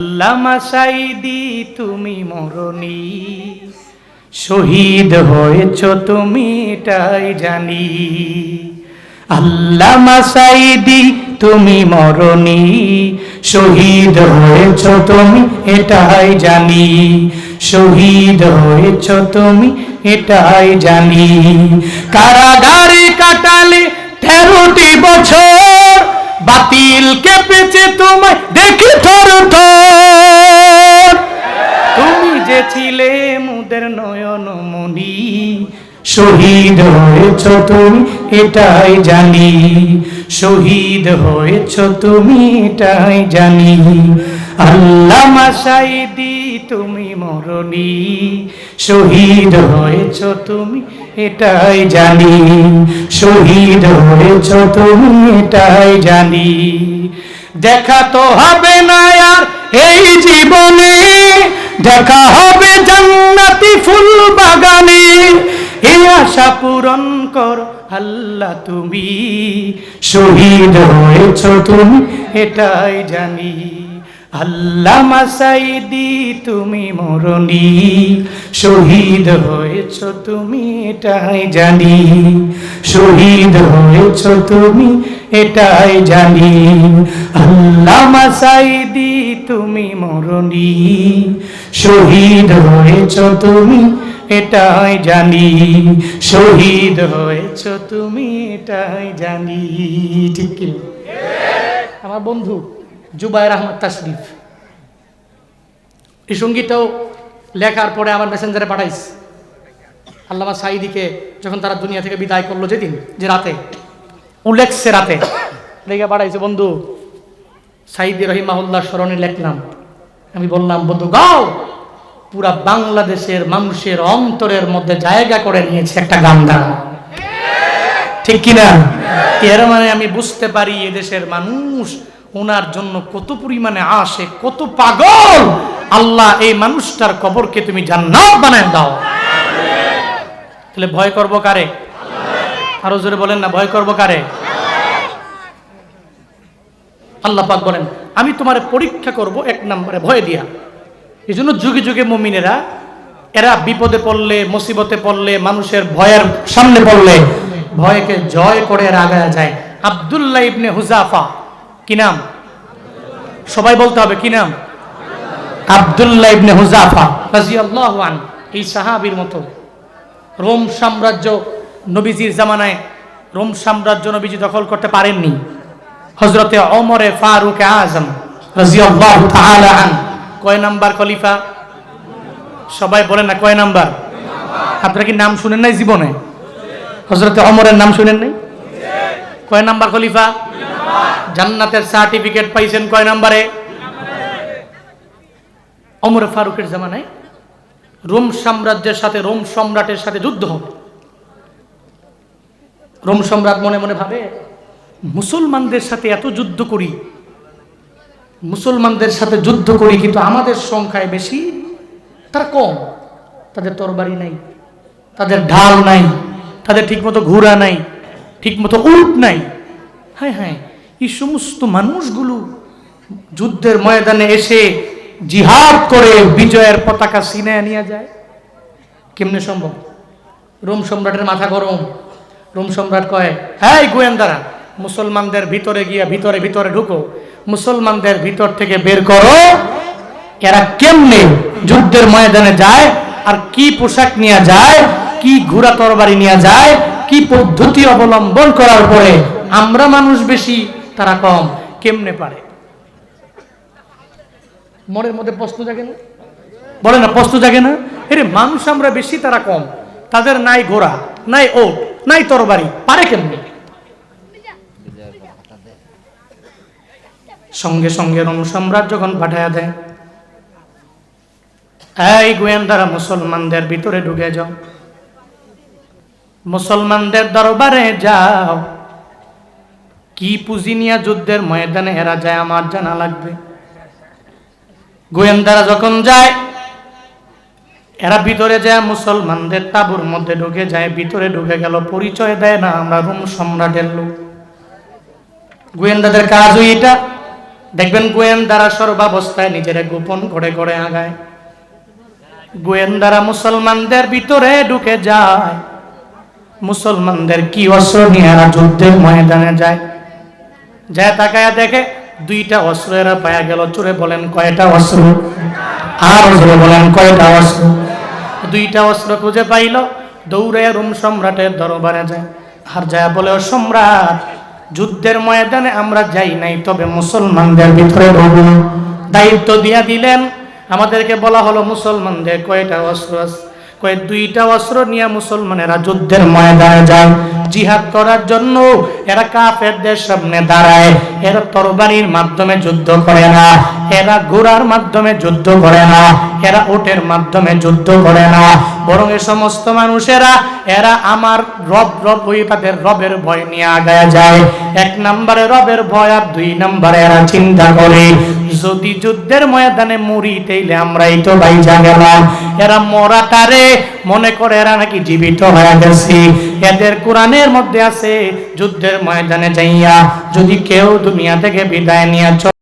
আল্লামা সাইদি, তুমি মরণি। শহীদ হয়েছ তুমি, এটাই জানি। আল্লামা সাইদি, তুমি মরণি। শহীদ হয়েছ তুমি, এটাই জানি। শহীদ হয়েছ তুমি, এটাই জানি। কারাগারে মনি শহীদ হয়েছ তুমি, এটাই জানি। শহীদ হয়েছ তুমি, এটাই জানি। আল্লাহ মাসাইদি তুমি মরণি। শহীদ হয়েছ তুমি, এটাই জানি। শহীদ হয়েছ তুমি, এটাই জানি। দেখা তো হবে না আর এই জীবনে। দেখা হবে জান্নাতি ফুল বাগানে হে আশা পূরণ কর আল্লাহ তুমি। শহীদ হয়েছ তুমি, এটাই জানি। আল্লাহ মাসাইদি তুমি মরণি। শহীদ হয়েছ তুমি, এটাই জানি। শহীদ হয়েছ তুমি, এটাই জানি। আল্লাহ মাসাইদি তুমি মরণি। শহীদ হয়েছ তুমি, এটাই জানি। শহীদ হয়েছ তুমি, এটাই জানি। ঠিক? আমার বন্ধু জুবাইর আহমদ তাশরিফ। এই সঙ্গীতটাও লেখার পরে আমার মেসেঞ্জারে পাঠাইছে। আল্লামা সাইদিকে যখন তারা দুনিয়া থেকে বিদায় করল যেদিন, যে রাতে, উল্লেখছে রাতে, লেখা পাঠাইছে, বন্ধু সাইদি রহিমাহুল্লাহ স্মরণে লেখলাম। আমি বললাম, বন্ধু, গাও, পুরা বাংলাদেশের মানুষের অন্তরের মধ্যে জায়গা করে নিয়েছে একটা গান গান ঠিক কিনা? এর মানে আমি বুঝতে পারি এদেশের মানুষ ওনার জন্য কত পরিমাণে আসে, কত পাগল। আল্লাহ এই মানুষটার কবরকে তুমি জান্নাত বানায় দাও। তাহলে ভয় করব কারে? আরও জোরে বলেন না, ভয় করব কারে? আল্লাহ পাক বলেন, আমি তোমার পরীক্ষা করব এক নম্বরে, ভয় দিয়া। এই জন্য যুগে যুগে মমিনেরা, এরা বিপদে পড়লে, মুসিবতে পড়লে, মানুষের ভয়ের সামনে পড়লে, ভয়কে জয় করে এরা আগায় যায়। আব্দুল্লাহ ইবনে হুজাফা কি নাম? সবাই বলতে হবে, কি নাম? আব্দুল্লাহ ইবনে হুজাফা রাজিয়াল্লাহু আন, এই সাহাবীর মতো। রোম সাম্রাজ্য নবীজির জামানায়, রোম সাম্রাজ্য নবীজি দখল করতে পারেননি। হজরতে ওমরে ফারুক আজম রাজিয়াল্লাহু তাআলা আন, কয় নাম্বার খলিফা? সবাই বলেন না কয় নাম্বার? আপনারা কি নাম শুনেন নাই জীবনে? হজরতে অমরের নাম শুনেন নাই? কয় নাম্বার খলিফা? জান্নাতের সার্টিফিকেট পাইছেন কয় নাম্বারে? অমর ফারুকের জামানায়। রোম সাম্রাজ্যের সাথে, রোম সম্রাটের সাথে যুদ্ধ হবে। রোম সম্রাট মনে মনে ভাবে, মুসলমানদের সাথে এত যুদ্ধ করি, মুসলমানদের সাথে যুদ্ধ করি, কিন্তু আমাদের সংখ্যায় বেশি? তারা কম। তাদের তরবারি নাই, তাদের ঢাল নাই, তাদের ঠিকমতো ঘোড়া নাই, ঠিকমতো উট নাই। হ্যাঁ হ্যাঁ। এই সমস্ত মানুষগুলো যুদ্ধের ময়দানে এসে জিহাদ করে বিজয়ের পতাকা সিনে নিয়ে যায়। কেমনে সম্ভব? রোম সম্রাটের মাথা গরম। রোম সম্রাট কয় হ্যাঁ গোয়েন্দারা, মুসলমানদের ভিতরে গিয়া ভিতরে ভিতরে ঢুকো। মুসলমানদের ভিতর থেকে বের করো। এরা কেমনে যুদ্ধের ময়দানে যায়? আর কি পোশাক নিয়ে যায়? কি ঘোড়া তরবারি নিয়ে যায়? কি পদ্ধতি অবলম্বন করার পরে আমরা মানুষ বেশি তারা কম, কেমনে পারে? মনের মধ্যে প্রশ্ন জাগে না? বলে না, প্রশ্ন জাগে না? এরে মানুষ আমরা বেশি, তারা কম। তাদের নাই ঘোড়া, নাই ওট, নাই তরবারি, পারে কেমনে? সঙ্গে সঙ্গে রোম সম্রাট যখন পাঠায়া দেয়, এই গোয়েন্দারা, মুসলমানদের ভিতরে ঢুকে যাও। মুসলমানদের দরবারে যাও। কি পুঁজি নিয়ে যুদ্ধের ময়দানে এরা যায়, আমার জানা লাগবে। গোয়েন্দারা যখন যায়, এরা ভিতরে যায়, মুসলমানদের তাবুর মধ্যে ঢুকে যায়, ভিতরে ঢুকে গেল, পরিচয় দেয় না, আমরা রুম সম্রাটের লোক। গোয়েন্দাদের কাজই এটা। দেখবেন গোয়েন্দারা সর্বাবস্থায় নিজেরা গোপন করে করে আগায়। গোয়েন্দারা মুসলমানদের ভিতরে ঢুকে যায়। মুসলমানদের কি অস্ত্র নিয়ে যুদ্ধের ময়দানে যায়? যায় তাকায় দেখে দুইটা অস্ত্র এরা পায়া গেল। চুরে বলেন, কয়টা অস্ত্র আর জোরে বলেন, কয়টা অস্ত্র দুইটা অস্ত্র খুঁজে পাইল, দৌড়ে রোম সম্রাটের দরবারে যায়। আর যায় বলে সম্রাট, যুদ্ধের ময়দানে আমরা যাই নাই, তবে মুসলমানদের ভিতরে দায়িত্ব দিয়া দিলেন। আমাদেরকে বলা হলো, মুসলমানদের কয়টা অস্ত্র আছে? কয়, দুইটা অস্ত্র নিয়ে মুসলমানেরা যুদ্ধের ময়দানে যায়। জিহাদ করার জন্য এরা কাফেরদের সামনে দাঁড়ায়। এরা তরবারির মাধ্যমে যুদ্ধ করে না। এরা ঘোড়ার মাধ্যমে যুদ্ধ করে না। এরা ওটের মাধ্যমে যুদ্ধ করে না। বরং এ সমস্ত মানুষেরা, এরা আমার রব রব ওই তাদের রবের ভয় নিয়ে আগায় যায়। এক নম্বরে রবের ভয় আর দুই নম্বরে এরা চিন্তা করে, যদি যুদ্ধের ময়দানে মরি তাইলে আমরাই তো বাইজা গেলাম এরা মরাটারে মনে করে এরা নাকি জীবিত হয়ে গেছে। এদের কোরআনের মধ্যে আছে যুদ্ধের ময়দানে যাইয়া যদি কেউ দুনিয়া থেকে বিদায় নিয়ে